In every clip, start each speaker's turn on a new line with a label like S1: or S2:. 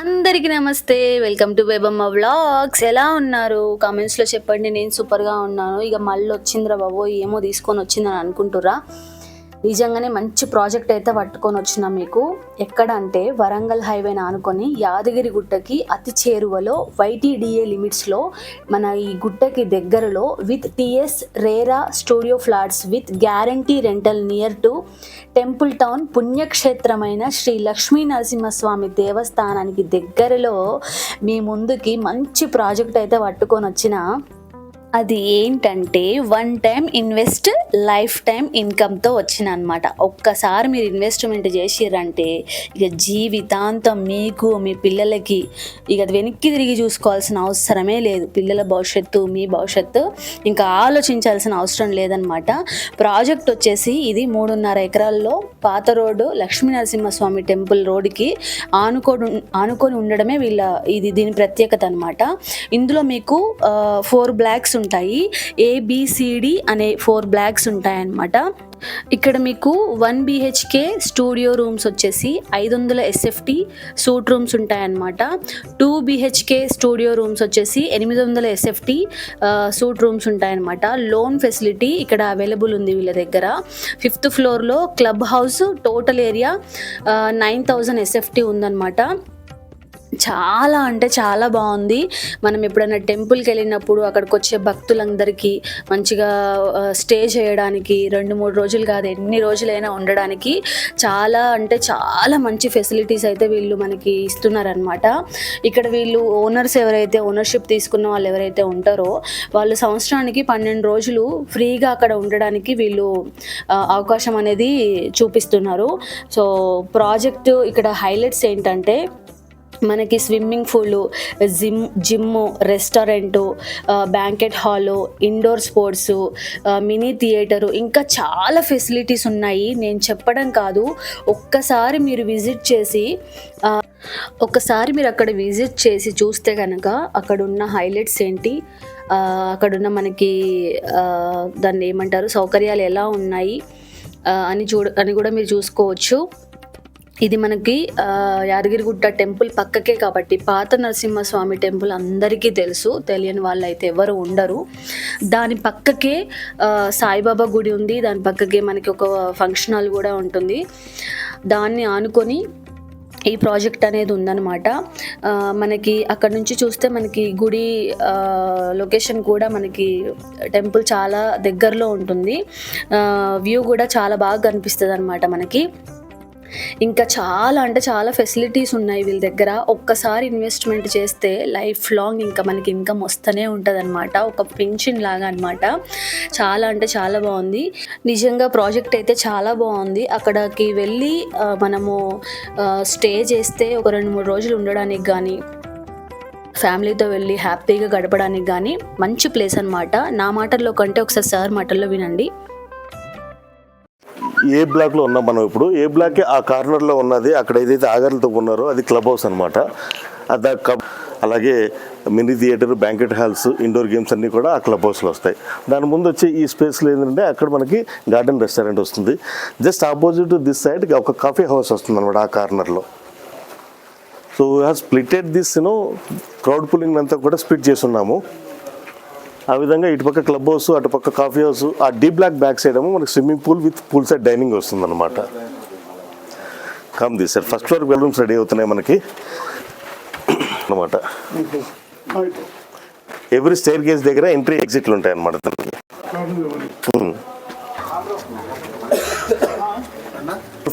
S1: అందరికీ నమస్తే. Welcome to వేబమ్మ vlogs ఎలా ఉన్నారు? కామెంట్స్లో చెప్పండి. నేను సూపర్గా ఉన్నాను. ఇక మళ్ళీ వచ్చిందిరా బాబో. ఏమో తీసుకొని వచ్చిందని అనుకుంటురా నిజంగానే మంచి ప్రాజెక్ట్ అయితే పట్టుకొని వచ్చిన మీకు. ఎక్కడ అంటే వరంగల్ హైవేని ఆనుకొని యాదగిరి గుట్టకి అతి చేరువలో వైటీడీఏ లిమిట్స్లో మన ఈ గుట్టకి దగ్గరలో with TS RERA studio flats with guarantee rental near to temple town పుణ్యక్షేత్రమైన Shri Lakshmi Narasimhaswamy దేవస్థానానికి దగ్గరలో మీ ముందుకి మంచి ప్రాజెక్ట్ అయితే పట్టుకొని వచ్చిన. అది ఏంటంటే one time invest life time ఇన్కమ్తో వచ్చిన అనమాట ఒక్కసారి మీరు ఇన్వెస్ట్మెంట్ చేసిర్రంటే ఇక జీవితాంతం మీకు మీ పిల్లలకి ఇక అది వెనక్కి తిరిగి చూసుకోవాల్సిన అవసరమే లేదు. పిల్లల భవిష్యత్తు మీ భవిష్యత్తు ఇంకా ఆలోచించాల్సిన అవసరం లేదనమాట ప్రాజెక్ట్ వచ్చేసి ఇది మూడున్నర ఎకరాల్లో పాత రోడ్డు లక్ష్మీ నరసింహస్వామి టెంపుల్ రోడ్డుకి ఆనుకొని ఆనుకొని ఉండడమే వీళ్ళ ఇది దీని ప్రత్యేకత అనమాట ఇందులో మీకు ఫోర్ బ్లాక్స్ ఉంటాయి. ఏబిసిడి అనే ఫోర్ బ్లాక్స్ ఉంటాయన్నమాట. ఇక్కడ మీకు వన్ బిహెచ్కే స్టూడియో రూమ్స్ వచ్చేసి ఐదు వందల ఎస్ఎఫ్టి సూట్ రూమ్స్ ఉంటాయన్నమాట. టూ బిహెచ్కే స్టూడియో రూమ్స్ వచ్చేసి ఎనిమిది వందల ఎస్ఎఫ్టి సూట్ రూమ్స్ ఉంటాయన్నమాట. లోన్ ఫెసిలిటీ ఇక్కడ అవైలబుల్ ఉంది వీళ్ళ దగ్గర. ఫిఫ్త్ ఫ్లోర్లో club house total area nine thousand SFT ఉందన్నమాట. చాలా అంటే చాలా బాగుంది. మనం ఎప్పుడైనా టెంపుల్కి వెళ్ళినప్పుడు అక్కడికి వచ్చే భక్తులందరికీ మంచిగా స్టే చేయడానికి రెండు మూడు రోజులు కాదు ఎన్ని రోజులైనా ఉండడానికి చాలా అంటే చాలా మంచి ఫెసిలిటీస్ అయితే వీళ్ళు మనకి ఇస్తున్నారనమాట ఇక్కడ వీళ్ళు ఓనర్స్ ఎవరైతే ఓనర్షిప్ తీసుకున్న వాళ్ళు ఎవరైతే ఉంటారో వాళ్ళు సంవత్సరానికి పన్నెండు రోజులు ఫ్రీగా అక్కడ ఉండడానికి వీళ్ళు అవకాశం అనేది చూపిస్తున్నారు. సో ప్రాజెక్టు ఇక్కడ హైలైట్స్ ఏంటంటే మనకి swimming pool gym gym restaurant banquet hall indoor sports mini theatre ఇంకా చాలా ఫెసిలిటీస్ ఉన్నాయి. నేను చెప్పడం కాదు ఒక్కసారి మీరు విజిట్ చేసి ఒక్కసారి మీరు అక్కడ విజిట్ చేసి చూస్తే కనుక అక్కడ ఉన్న హైలైట్స్ ఏంటి? అక్కడున్న మనకి దాన్ని ఏమంటారు సౌకర్యాలు ఎలా ఉన్నాయి? అని చూడ అని కూడా మీరు చూసుకోవచ్చు. ఇది మనకి యాదగిరిగుట్ట టెంపుల్ పక్కకే కాబట్టి పాత నరసింహస్వామి టెంపుల్ అందరికీ తెలుసు తెలియని వాళ్ళు అయితే ఎవరు ఉండరు. దాని పక్కకే సాయిబాబా గుడి ఉంది దాని పక్కకే మనకి ఒక ఫంక్షన్ హాల్ కూడా ఉంటుంది. దాన్ని ఆనుకొని ఈ ప్రాజెక్ట్ అనేది ఉందన్నమాట. మనకి అక్కడ నుంచి చూస్తే మనకి గుడి లొకేషన్ కూడా మనకి టెంపుల్ చాలా దగ్గరలో ఉంటుంది. వ్యూ కూడా చాలా బాగా కనిపిస్తుంది అనమాట మనకి. ఇంకా చాలా అంటే చాలా ఫెసిలిటీస్ ఉన్నాయి వీళ్ళ దగ్గర. ఒక్కసారి ఇన్వెస్ట్మెంట్ చేస్తే లైఫ్ లాంగ్ ఇంకా మనకి ఇన్కమ్ వస్తూనే ఉంటుంది అనమాట ఒక పెన్షన్ లాగా అనమాట చాలా అంటే చాలా బాగుంది. నిజంగా ప్రాజెక్ట్ అయితే చాలా బాగుంది. అక్కడికి వెళ్ళి మనము స్టే చేస్తే ఒక రెండు మూడు రోజులు ఉండడానికి కానీ ఫ్యామిలీతో వెళ్ళి హ్యాపీగా గడపడానికి కానీ మంచి ప్లేస్ అనమాట నా మాటల్లో కంటే ఒకసారి సార్ మాటల్లో వినండి.
S2: ఏ బ్లాక్లో ఉన్నాం మనం ఇప్పుడు? ఏ బ్లాక్ ఆ కార్నర్లో ఉన్నది అక్కడ ఏదైతే ఆగర్లతో ఉన్నారో అది క్లబ్ హౌస్ అనమాట అలాగే mini theatre banquet halls indoor games అన్నీ కూడా ఆ క్లబ్ హౌస్లో వస్తాయి. దాని ముందు వచ్చి ఈ స్పేస్లో ఏంటంటే అక్కడ మనకి గార్డెన్ రెస్టారెంట్ వస్తుంది. జస్ట్ ఆపోజిట్ దిస్ సైడ్ ఒక కాఫీ హౌస్ వస్తుంది అనమాట ఆ కార్నర్లో so we have splitted this you know crowd pulling అంతా కూడా స్ప్లిట్ చేస్తున్నాము ఆ విధంగా ఇటుపక్క క్లబ్ హౌస్ అటుపక్క కాఫీ హౌస్ ఆ డీ బ్లాక్ బ్యాక్ సైడ్ ఏమో మనకి swimming pool with pool side dining వస్తుంది అనమాట come the sir first floor bedrooms ready అవుతున్నాయి మనకి. అనమాట ఎవ్రీ స్టేర్ గేజ్ దగ్గర ఎంట్రీ ఎగ్జిట్లు ఉంటాయి అనమాట దానికి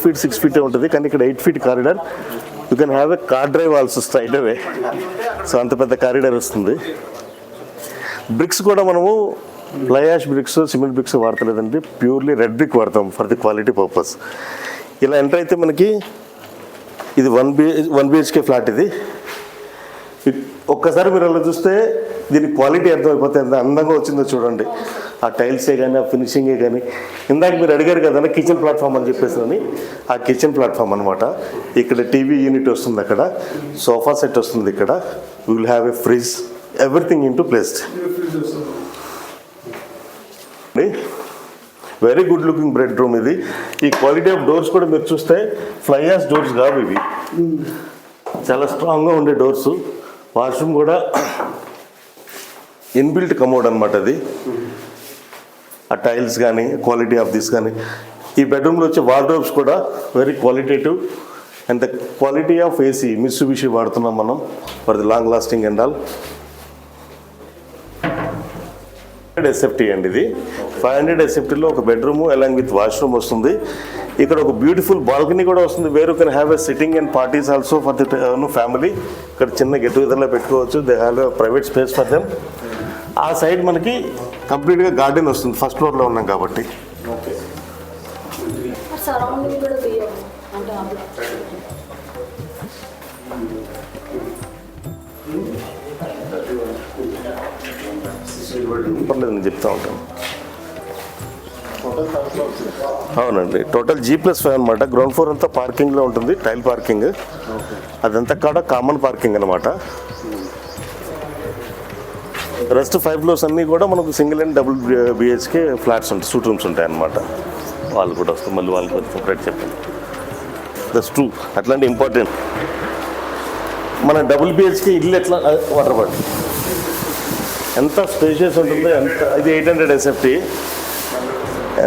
S2: ఫీట్ సిక్స్ ఫీట్ ఉంటుంది కానీ ఇక్కడ eight feet corridor you can have a car drive also straight away so అంత పెద్ద కారిడార్ వస్తుంది. బ్రిక్స్ కూడా మనము fly ash bricks cement bricks వాడతలేదండి. Purely red brick వాడతాం ఫర్ ది క్వాలిటీ పర్పస్ ఇలా ఎంటర్ అయితే మనకి ఇది one B one BHK flat ఇది. ఒక్కసారి మీరు అలా చూస్తే దీని క్వాలిటీ అర్థమైపోతే ఎంత అందంగా వచ్చిందో చూడండి. ఆ టైల్సే కానీ ఆ ఫినిషింగే కానీ ఇందాక మీరు అడిగారు కదా కిచెన్ ప్లాట్ఫామ్ అని చెప్పేసి ఆ కిచెన్ ప్లాట్ఫామ్ అనమాట ఇక్కడ టీవీ యూనిట్ వస్తుంది అక్కడ. సోఫా సెట్ వస్తుంది ఇక్కడ. Will have a fridge everything in to placed very good looking bedroom ఇది. ఈ క్వాలిటీ ఆఫ్ డోర్స్ కూడా మీరు చూస్తే ఫ్లైయాస్ డోర్స్ కావు ఇవి. చాలా స్ట్రాంగ్గా ఉండే డోర్స్ వాష్రూమ్ కూడా ఇన్బిల్ట్ కమోడ్ అనమాట అది. ఆ టైల్స్ కానీ క్వాలిటీ ఆఫ్ దిస్ కానీ ఈ బెడ్రూమ్లో వచ్చే వార్డ్రోబ్స్ కూడా very qualitative and the quality of AC Mitsubishi వాడుతున్నాం మనం. For the long lasting and all hundred SFT అండి ఇది. ఫైవ్ హండ్రెడ్ ఎస్ఎఫ్టీలో ఒక బెడ్రూమ్ అలాంగ్ విత్ వాష్రూమ్ వస్తుంది. ఇక్కడ ఒక బ్యూటిఫుల్ బాల్కనీ కూడా వస్తుంది. వేరు can have a sitting and parties also for the family ఇక్కడ చిన్న గెట్ టుగెదర్లో పెట్టుకోవచ్చు. They have a private space for them ఆ సైడ్ మనకి కంప్లీట్గా గార్డెన్ వస్తుంది. ఫస్ట్ ఫ్లోర్లో ఉన్నాం కాబట్టి.
S1: సరౌండింగ్ కూడా
S2: పర్లేదు నేను చెప్తా ఉంటాను అవునండి. టోటల్ జీ ప్లస్ ఫైవ్ అనమాట గ్రౌండ్ ఫ్లోర్ అంతా పార్కింగ్లో ఉంటుంది. టైల్ పార్కింగ్ అదంతా కూడా కామన్ పార్కింగ్ అనమాట రెస్ట్ ఫైవ్ ఫ్లోర్స్ అన్నీ కూడా మనకు single and double BHK flats ఉంటాయి. సూట్ రూమ్స్ ఉంటాయి అన్నమాట. వాళ్ళు కూడా వస్తాం మళ్ళీ వాళ్ళకి సపరేట్ చెప్పండి. దస్ టూ అట్లాంటి ఇంపార్టెంట్ మన డబుల్ బిహెచ్కే ఇల్లు ఎట్లా వాటర్ పడుతుంది ఎంత స్పేషియస్ ఉంటుందో ఎంత ఇది ఎయిట్ హండ్రెడ్ ఎస్ఎఫ్టీ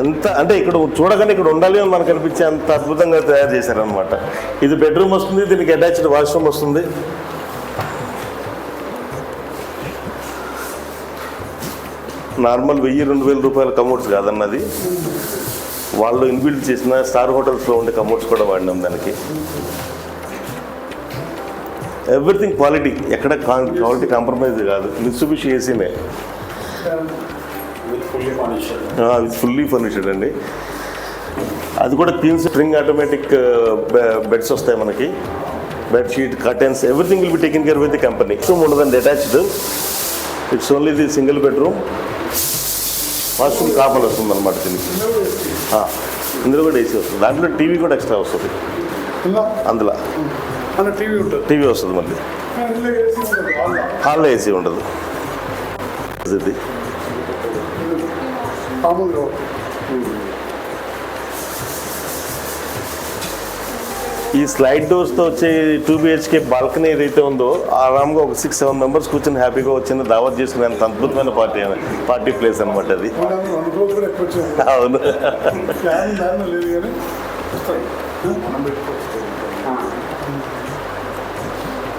S2: ఎంత అంటే ఇక్కడ చూడగానే ఇక్కడ ఉండాలి అని మనకు అనిపించే అంత అద్భుతంగా తయారు చేశారనమాట ఇది బెడ్రూమ్ వస్తుంది దీనికి అటాచ్డ్ వాష్రూమ్ వస్తుంది. నార్మల్ వెయ్యి రెండు వేల రూపాయల కమోడ్స్ కాదన్నది. వాళ్ళు ఇన్బిల్డ్ చేసిన స్టార్ హోటల్స్లో ఉండే కమోడ్స్ కూడా వాడినాం దానికి. ఎవ్రీథింగ్ క్వాలిటీ ఎక్కడ క్వాలిటీ కాంప్రమైజ్ కాదు. మిత్సుబిషి ఏసీనే అది ఫుల్లీ ఫర్నిచర్డ్ అండి. అది కూడా క్లీన్ స్ప్రింగ్ ఆటోమేటిక్ బెడ్స్ వస్తాయి మనకి. Bedsheet curtains everything will be taken care with the company room ఉండదండి attached it's only the single bedroom washroom common వస్తుంది అనమాట దీనికి. ఇందులో కూడా ఏసీ వస్తుంది. దాంట్లో టీవీ కూడా ఎక్స్ట్రా వస్తుంది. అందులో.
S3: టీవీ ఉంటుంది.
S2: టీవీ వస్తుంది మళ్ళీ. హాల్లో ఏసీ ఉండదు. ఇది. ఈ స్లైడ్ డోర్స్తో వచ్చే టూ బిహెచ్కే బాల్కనీ ఏదైతే ఉందో ఆరామ్గా ఒక సిక్స్ సెవెన్ మెంబర్స్ కూర్చొని హ్యాపీగా వచ్చిన దావత్ చేసుకునే అంత అద్భుతమైన పార్టీ పార్టీ ప్లేస్ అనమాట అది. అవును
S3: లేదు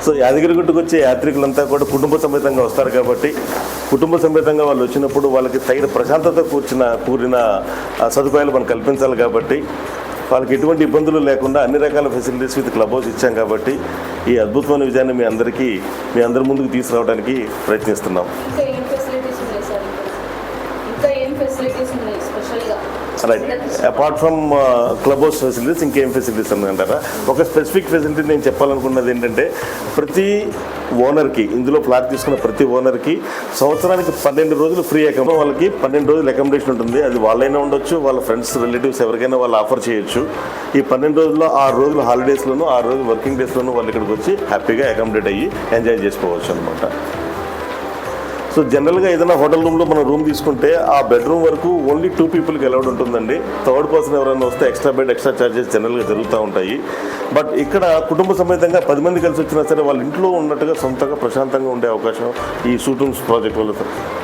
S2: సో యాదగిరిగుట్టుకు వచ్చే యాత్రికులంతా కూడా కుటుంబ సమేతంగా వస్తారు కాబట్టి కుటుంబ సమేతంగా వాళ్ళు వచ్చినప్పుడు వాళ్ళకి తగిన ప్రశాంతత కూర్చిన కూరిన సదుపాయాలు మనం కల్పించాలి కాబట్టి వాళ్ళకి ఎటువంటి ఇబ్బందులు లేకుండా అన్ని రకాల ఫెసిలిటీస్ విత్ క్లబ్ హౌస్ ఇచ్చాం కాబట్టి ఈ అద్భుతమైన విజయాన్ని మీ అందరికీ మీ అందరి ముందుకు తీసుకురావడానికి ప్రయత్నిస్తున్నాం
S1: ఇంకా ఏం ఫెసిలిటీస్ ఉన్నాయి సార్ ఇక్కడ ఇంకా ఏం ఫెసిలిటీస్ ఉన్నాయి స్పెషల్గా
S2: right apart from club house facilities ఇంకేం ఫెసిలిటీస్ అంటారా ఒక స్పెసిఫిక్ ఫెసిలిటీ నేను చెప్పాలనుకున్నది ఏంటంటే ప్రతి ఓనర్కి ఇందులో ఫ్లాట్ తీసుకున్న ప్రతి ఓనర్కి సంవత్సరానికి పన్నెండు రోజులు ఫ్రీ అకౌంట్ వాళ్ళకి పన్నెండు రోజులు అకామిడేషన్ ఉంటుంది. అది వాళ్ళైనా ఉండొచ్చు వాళ్ళ ఫ్రెండ్స్ రిలేటివ్స్ ఎవరికైనా వాళ్ళు ఆఫర్ చేయొచ్చు. ఈ పన్నెండు రోజుల్లో ఆరు రోజులు హాలిడేస్లోనూ ఆరు రోజులు వర్కింగ్ డేస్లోను వాళ్ళు ఇక్కడికి వచ్చి హ్యాపీగా అకామిడేట్ అయ్యి ఎంజాయ్ చేసుకోవచ్చు అనమాట సో జనరల్గా ఏదైనా హోటల్ రూమ్లో మనం రూమ్ తీసుకుంటే ఆ బెడ్రూమ్ వరకు ఓన్లీ టూ పీపుల్కి అలౌడ్ ఉంటుందండి. థర్డ్ పర్సన్ ఎవరైనా వస్తే ఎక్స్ట్రా బెడ్ ఎక్స్ట్రా చార్జెస్ జనరల్గా జరుగుతూ ఉంటాయి. బట్ ఇక్కడ కుటుంబ సమేతంగా పది మంది కలిసి వచ్చినా సరే వాళ్ళ ఇంట్లో ఉన్నట్టుగా సొంతంగా ప్రశాంతంగా ఉండే అవకాశం ఈ షూట్ రూమ్స్ ప్రాజెక్ట్ వల్ల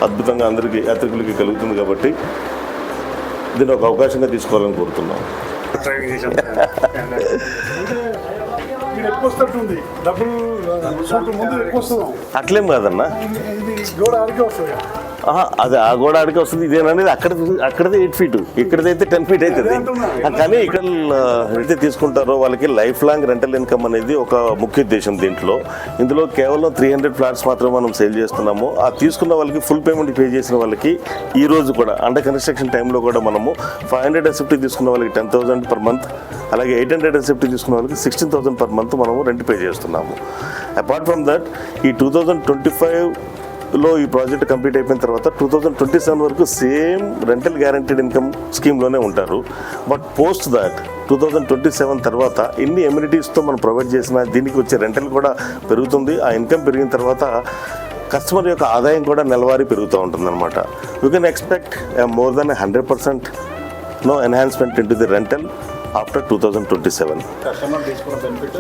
S2: అద్భుతంగా అందరికీ యాత్రికులకి కలుగుతుంది కాబట్టి దీన్ని ఒక అవకాశంగా తీసుకోవాలని కోరుతున్నాం.
S3: డ్రైవింగ్ సూట్ ముందు ఎక్కువ
S2: అట్లేం కాదన్నా అది ఆ గోడ ఆడికి వస్తుంది ఇదేననేది అక్కడ అక్కడదే ఎయిట్ ఫీట్ ఇక్కడదైతే టెన్ ఫీట్ అవుతుంది. కానీ ఇక్కడ అయితే తీసుకుంటారో వాళ్ళకి లైఫ్ లాంగ్ రెంటల్ ఇన్కమ్ అనేది ఒక ముఖ్య ఉద్దేశం దీంట్లో. ఇందులో కేవలం త్రీ హండ్రెడ్ ఫ్లాట్స్ మాత్రమే మనం సేల్ చేస్తున్నాము. ఆ తీసుకున్న వాళ్ళకి ఫుల్ పేమెంట్ పే చేసిన వాళ్ళకి ఈ రోజు కూడా అండర్ కన్స్ట్రక్షన్ టైంలో కూడా మనము ఫైవ్ హండ్రెడ్ ఎస్ఎఫ్టీ తీసుకున్న వాళ్ళకి టెన్ థౌసండ్ పర్ మంత్ అలాగే ఎయిట్ హండ్రెడ్ ఎస్ఎఫ్టీ తీసుకున్న వాళ్ళకి సిక్స్టీన్ థౌసండ్ పర్ మంత్ మనము రెంట్ పే చేస్తున్నాము. అపార్ట్ ఫ్రమ్ దట్ ఈ టూ థౌజండ్ ట్వంటీ ఫైవ్ లో ఈ ప్రాజెక్ట్ కంప్లీట్ అయిపోయిన తర్వాత టూ థౌజండ్ ట్వంటీ సెవెన్ వరకు సేమ్ రెంటల్ గ్యారంటీడ్ ఇన్కమ్ స్కీమ్లోనే ఉంటారు. But post that two thousand twenty seven తర్వాత ఎన్ని ఎమ్యూనిటీస్తో మనం ప్రొవైడ్ చేసిన దీనికి వచ్చే రెంటల్ కూడా పెరుగుతుంది. ఆ ఇన్కమ్ పెరిగిన తర్వాత కస్టమర్ యొక్క ఆదాయం కూడా నెలవారీ పెరుగుతూ ఉంటుంది అనమాట you can expect more than hundred percent no enhancement in to the rental after two thousand twenty seven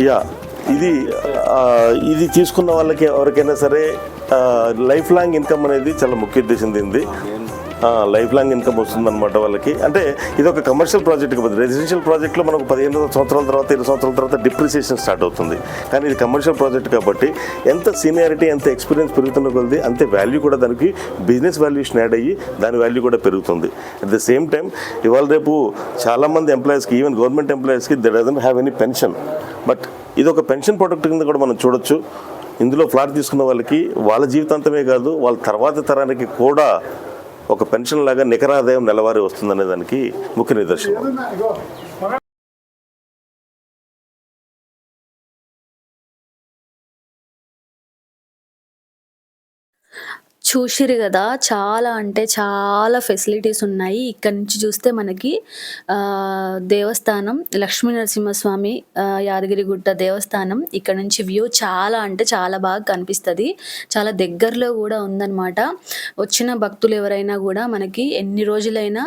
S2: yeah ఇది ఇది తీసుకున్న వాళ్ళకి ఎవరికైనా సరే లైఫ్ లాంగ్ ఇన్కమ్ అనేది చాలా ముఖ్య ఉద్దేశం దీనిది. లైఫ్ లాంగ్ ఇన్కమ్ వస్తుందన్నమాట వాళ్ళకి. అంటే ఇది ఒక కమర్షియల్ ప్రాజెక్ట్ కాదు రెసిడెన్షియల్ ప్రాజెక్ట్లో మనకు పదిహేను సంవత్సరాల తర్వాత ఇరవై సంవత్సరాల తర్వాత డిప్రిసియేషన్ స్టార్ట్ అవుతుంది. కానీ ఇది కమర్షియల్ ప్రాజెక్ట్ కాబట్టి ఎంత సీనియారిటీ ఎంత ఎక్స్పీరియన్స్ పెరుగుతున్న కొద్ది అంతే వాల్యూ కూడా దానికి బిజినెస్ వాల్యూషన్ యాడ్ అయ్యి దాని వాల్యూ కూడా పెరుగుతుంది. అట్ ద సేమ్ టైం ఇవాళ రేపు చాలామంది ఎంప్లాయీస్కి ఈవెన్ గవర్నమెంట్ ఎంప్లాయీస్కి they doesn't have any pension but ఇది ఒక పెన్షన్ ప్రొడక్ట్ కింద కూడా మనం చూడొచ్చు. ఇందులో ఫ్లాట్ తీసుకున్న వాళ్ళకి వాళ్ళ జీవితాంతమే కాదు వాళ్ళ తర్వాత తరానికి కూడా ఒక పెన్షన్ లాగా నికర ఆదాయం నెలవారీ వస్తుందనే దానికి ముఖ్య నిదర్శనం.
S1: చూసిరు కదా చాలా అంటే చాలా ఫెసిలిటీస్ ఉన్నాయి. ఇక్కడ నుంచి చూస్తే మనకి దేవస్థానం లక్ష్మీ నరసింహస్వామి యాదగిరిగుట్ట దేవస్థానం ఇక్కడ నుంచి వ్యూ చాలా అంటే చాలా బాగా కనిపిస్తుంది. చాలా దగ్గరలో కూడా ఉందన్నమాట. వచ్చిన భక్తులు ఎవరైనా కూడా మనకి ఎన్ని రోజులైనా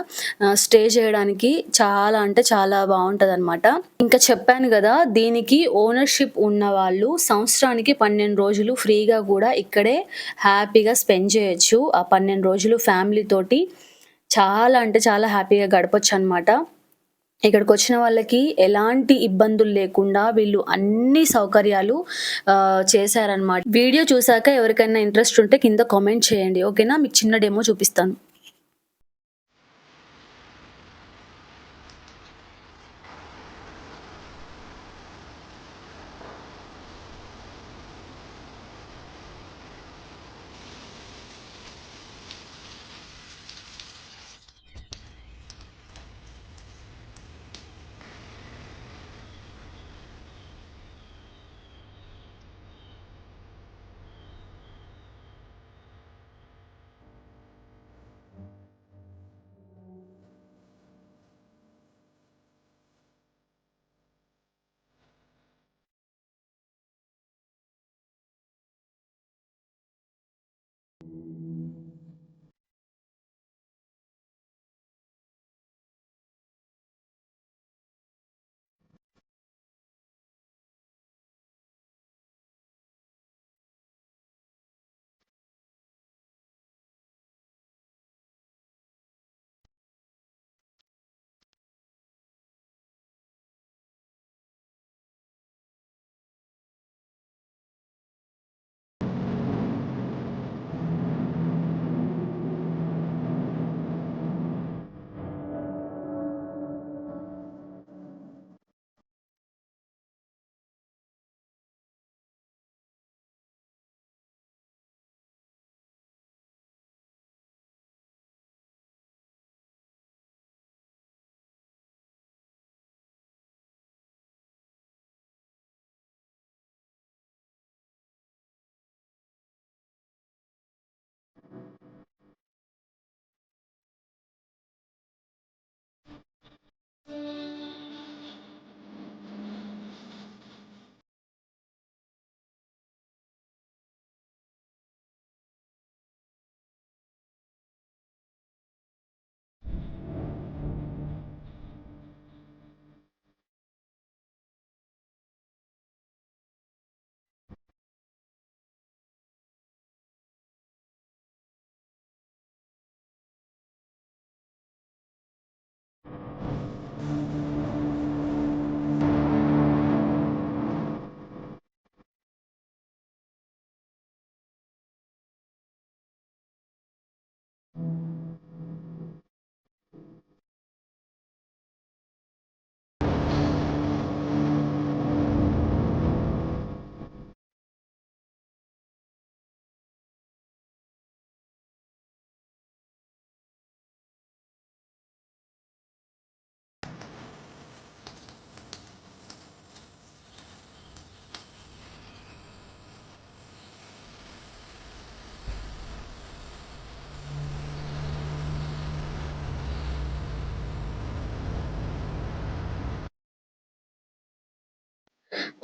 S1: స్టే చేయడానికి చాలా అంటే చాలా బాగుంటుంది అనమాట ఇంకా చెప్పాను కదా దీనికి ఓనర్షిప్ ఉన్న వాళ్ళు సంవత్సరానికి పన్నెండు రోజులు ఫ్రీగా కూడా ఇక్కడే హ్యాపీగా స్పెండ్ చేయొచ్చు. ఆ పన్నెండు రోజులు ఫ్యామిలీతోటి చాలా అంటే చాలా హ్యాపీగా గడపచ్చు అనమాట ఇక్కడికి వచ్చిన వాళ్ళకి ఎలాంటి ఇబ్బందులు లేకుండా వీళ్ళు అన్ని సౌకర్యాలు చేశారనమాట వీడియో చూసాక ఎవరికైనా ఇంట్రెస్ట్ ఉంటే కింద కామెంట్ చేయండి. ఓకేనా? మీకు చిన్న డెమో చూపిస్తాను.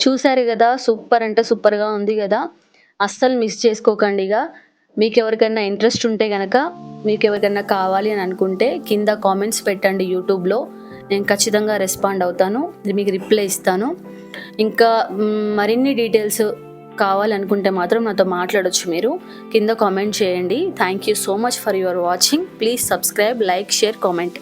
S1: చూశారు కదా సూపర్ అంటే సూపర్గా ఉంది కదా. అస్సలు మిస్ చేసుకోకండి ఇక. మీకు ఎవరికైనా ఇంట్రెస్ట్ ఉంటే కనుక మీకు ఎవరికైనా కావాలి అని అనుకుంటే కింద కామెంట్స్ పెట్టండి యూట్యూబ్లో. నేను ఖచ్చితంగా రెస్పాండ్ అవుతాను. మీకు రిప్లై ఇస్తాను. ఇంకా మరిన్ని డీటెయిల్స్ కావాలనుకుంటే మాత్రం నాతో మాట్లాడొచ్చు మీరు. కింద కామెంట్ చేయండి. Thank you so much for your watching please subscribe like share comment